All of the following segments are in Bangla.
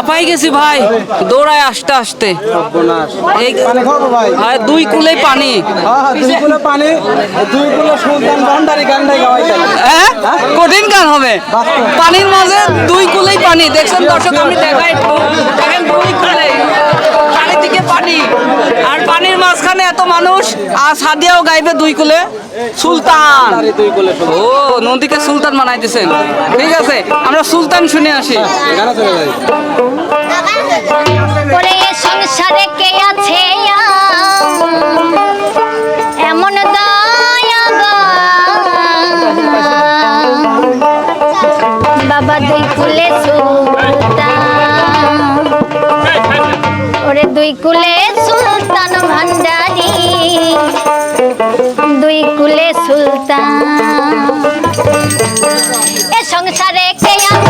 হাঁপাই গেছি ভাই দৌড়ায় আসতে আসতে। দুই কুলে পানি। হ্যাঁ দুই কুলো পানি দুই কুলে সুলতান ভান্ডারি গান্ডাই গাওয়াইতে হ্যাঁ কঠিন গান হবে। পানির মাঝে দুই কুলেই পানি। দেখছেন দর্শক আমি দেখাই দেখেন দুই কুলে চারিদিকে পানি। আর পানির মাঝখানে এত মানুষ আর সাদিয়াও গাইবে দুই কুলে। সুলতান। ও নদীকে সুলতান বানাইতেছেন। ঠিক আছে আমরা সুলতান শুনে আসি। সংসারে কে আছে? এ সংসারে কে আছে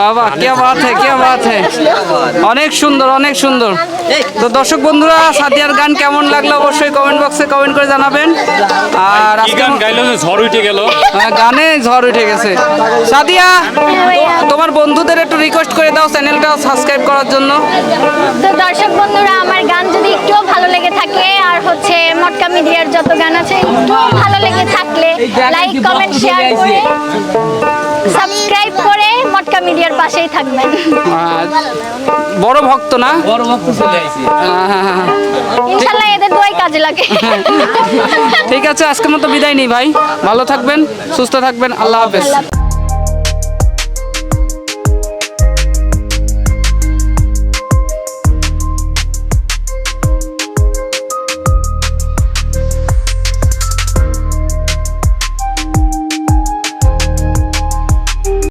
বাবা কে বাত হ্যাঁ কে বাত হ্যাঁ অনেক সুন্দর অনেক সুন্দর। তো দর্শক বন্ধুরা সাদিয়ার গান কেমন লাগল অবশ্যই কমেন্ট বক্সে কমেন্ট করে জানাবেন। আর গান গাইলো ঝড় উঠে গেল? হ্যাঁ, গানে ঝড় উঠে গেছে। সাদিয়া তোমার বন্ধুদের একটু রিকোয়েস্ট করে দাও চ্যানেলটা সাবস্ক্রাইব করার জন্য। তো দর্শক বন্ধুরা আমার গান যদি একটুও ভালো লেগে থাকে আর হচ্ছে মটকা মিডিয়ার যত গান আছে একটুও ভালো লেগে থাকলে লাইক কমেন্ট শেয়ার করে সাবস্ক্রাইব মিডিয়ার পাশেই থাকবেন বড় ভক্ত না? বড় ভক্ত চলে আইছি। হ্যাঁ, এদের দোয়াই কাজে লাগে। ঠিক আছে আজকের মতো বিদায় নেই ভাই। ভালো থাকবেন সুস্থ থাকবেন আল্লাহ হাফেজ।